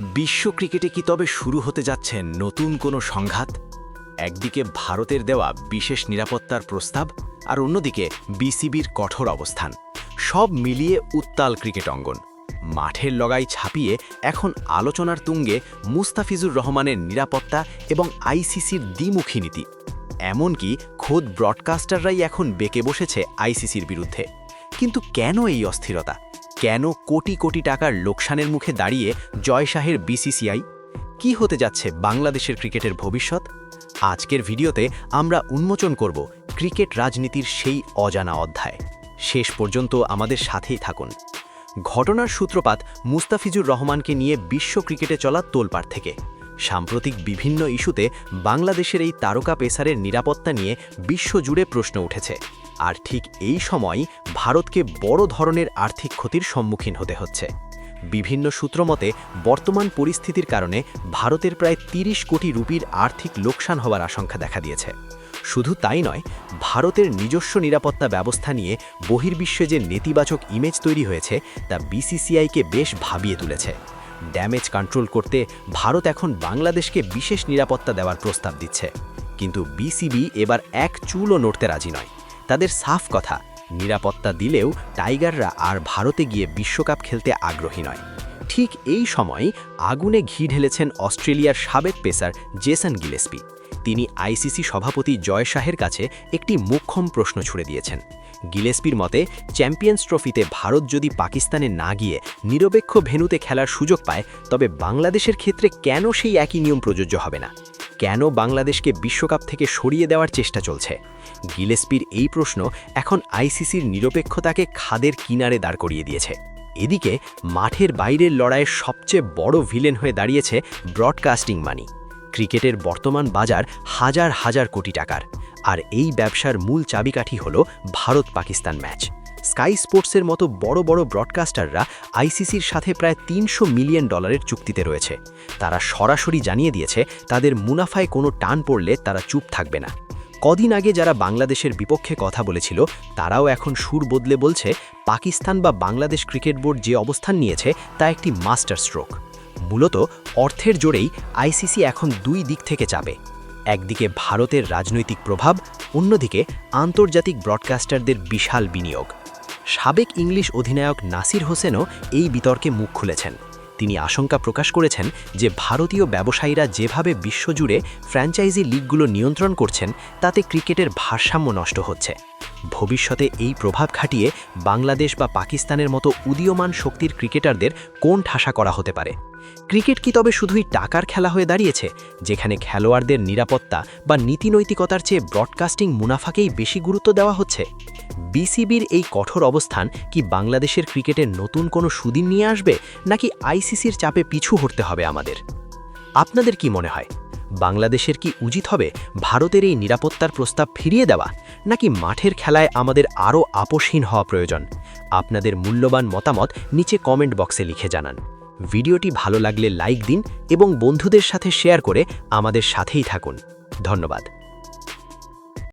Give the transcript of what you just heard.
বিশ্ব ক্রিকেটে কি তবে শুরু হতে যাচ্ছে নতুন কোনো সংঘাত? একদিকে ভারতের দেওয়া বিশেষ নিরাপত্তার প্রস্তাব আর অন্যদিকে বিসিবির কঠোর অবস্থান। সব মিলিয়ে উত্তাল ক্রিকেট অঙ্গন। মাঠের লগাই ছাপিয়ে এখন আলোচনার তুঙ্গে মুস্তাফিজুর রহমানের নিরাপত্তা এবং আইসিসির দ্বিমুখী নীতি। এমনকি খোদ ব্রডকাস্টাররাই এখন বেঁকে বসেছে আইসিসির বিরুদ্ধে। কিন্তু কেন এই অস্থিরতা? কেন কোটি কোটি টাকার লোকসানের মুখে দাঁড়িয়ে জয় শাহের বিসিসিআই? কি হতে যাচ্ছে বাংলাদেশের ক্রিকেটের ভবিষ্যৎ? আজকের ভিডিওতে আমরা উন্মোচন করব ক্রিকেট রাজনীতির সেই অজানা অধ্যায়। শেষ পর্যন্ত আমাদের সাথেই থাকুন। ঘটনার সূত্রপাত মুস্তাফিজুর রহমানকে নিয়ে বিশ্ব ক্রিকেটে চলা তোলপাড় থেকে। সাম্প্রতিক বিভিন্ন ইস্যুতে বাংলাদেশের এই তারকা পেসারের নিরাপত্তা নিয়ে বিশ্বজুড়ে প্রশ্ন উঠেছে। আর ঠিক এই সময় ভারতকে বড় ধরনের আর্থিক ক্ষতির সম্মুখীন হতে হচ্ছে। বিভিন্ন সূত্রমতে বর্তমান পরিস্থিতির কারণে ভারতের প্রায় ৩০ কোটি রুপির আর্থিক লোকসান হওয়ার আশঙ্কা দেখা দিয়েছে। শুধু তাই নয়, ভারতের নিজস্ব নিরাপত্তা ব্যবস্থা নিয়ে বহির্বিশ্বে যে নেতিবাচক ইমেজ তৈরি হয়েছে, তা বিসিসিআইকে বেশ ভাবিয়ে তুলেছে। ড্যামেজ কন্ট্রোল করতে ভারত এখন বাংলাদেশকে বিশেষ নিরাপত্তা দেওয়ার প্রস্তাব দিচ্ছে। কিন্তু বিসিবি এবার এক চুলও নড়তে রাজি নয়। তাদের সাফ কথা, নিরাপত্তা দিলেও টাইগাররা আর ভারতে গিয়ে বিশ্বকাপ খেলতে আগ্রহী নয়। ঠিক এই সময় আগুনে ঘি ঢেলেছেন অস্ট্রেলিয়ার সাবেক পেসার জেসন গিলেসপি। তিনি আইসিসি সভাপতি জয় শাহের কাছে একটি মুখ্যম প্রশ্ন ছুড়ে দিয়েছেন। গিলেসপির মতে, চ্যাম্পিয়ন্স ট্রফিতে ভারত যদি পাকিস্তানে না গিয়ে নিরপেক্ষ ভেনুতে খেলার সুযোগ পায়, তবে বাংলাদেশের ক্ষেত্রে কেন সেই একই নিয়ম প্রযোজ্য হবে না? কেন বাংলাদেশকে বিশ্বকাপ থেকে সরিয়ে দেওয়ার চেষ্টা চলছে? গিলেসপির এই প্রশ্ন এখন আইসিসির নিরপেক্ষতাকে খাদের কিনারে দাঁড় করিয়ে দিয়েছে। এদিকে, মাঠের বাইরের লড়াইয়ের সবচেয়ে বড় ভিলেন হয়ে দাঁড়িয়েছে ব্রডকাস্টিং মানি। ক্রিকেটের বর্তমান বাজার হাজার হাজার কোটি টাকার। আর এই ব্যবসার মূল চাবিকাঠি হল ভারত পাকিস্তান ম্যাচ। স্কাই স্পোর্টসের মতো বড় বড় ব্রডকাস্টাররা আইসিসির সাথে প্রায় তিনশো মিলিয়ন ডলারের চুক্তিতে রয়েছে। তারা সরাসরি জানিয়ে দিয়েছে, তাদের মুনাফায় কোনো টান পড়লে তারা চুপ থাকবে না। কদিন আগে যারা বাংলাদেশের বিপক্ষে কথা বলেছিল, তারাও এখন সুর বদলে বলছে, পাকিস্তান বা বাংলাদেশ ক্রিকেট বোর্ড যে অবস্থান নিয়েছে, তা একটি মাস্টার স্ট্রোক মূলত অর্থের জোরেই আইসিসি এখন দুই দিক থেকে চাপে। একদিকে ভারতের রাজনৈতিক প্রভাব, অন্যদিকে আন্তর্জাতিক ব্রডকাস্টারদের বিশাল বিনিয়োগ। সাবেক ইংলিশ অধিনায়ক নাসির হোসেনও এই বিতর্কে মুখ খুলেছেন। তিনি আশঙ্কা প্রকাশ করেছেন যে ভারতীয় ব্যবসায়ীরা যেভাবে বিশ্বজুড়ে ফ্র্যাঞ্চাইজি লিগগুলো নিয়ন্ত্রণ করছেন, তাতে ক্রিকেটের ভারসাম্য নষ্ট হচ্ছে। ভবিষ্যতে এই প্রভাব খাটিয়ে বাংলাদেশ বা পাকিস্তানের মতো উদীয়মান শক্তির ক্রিকেটারদের কোন ঠাসা করা হতে পারে? ক্রিকেট কি তবে শুধুই টাকার খেলা হয়ে দাঁড়িয়েছে, যেখানে খেলোয়াড়দের নিরাপত্তা বা নীতিনৈতিকতার চেয়ে ব্রডকাস্টিং মুনাফাকেই বেশি গুরুত্ব দেওয়া হচ্ছে? বিসিবির এই কঠোর অবস্থান কি বাংলাদেশের ক্রিকেটের নতুন কোনো সুদিন নিয়ে আসবে, নাকি আইসিসির চাপে পিছু হতে হবে আমাদের? আপনাদের কি মনে হয়? বাংলাদেশের কি উচিত হবে ভারতের এই নিরাপত্তার প্রস্তাব ফিরিয়ে দেওয়া, নাকি মাঠের খেলায় আমাদের আরও আপোষহীন হওয়া প্রয়োজন? আপনাদের মূল্যবান মতামত নিচে কমেন্ট বক্সে লিখে জানান। ভিডিওটি ভালো লাগলে লাইক দিন এবং বন্ধুদের সাথে শেয়ার করে আমাদের সাথেই থাকুন। ধন্যবাদ।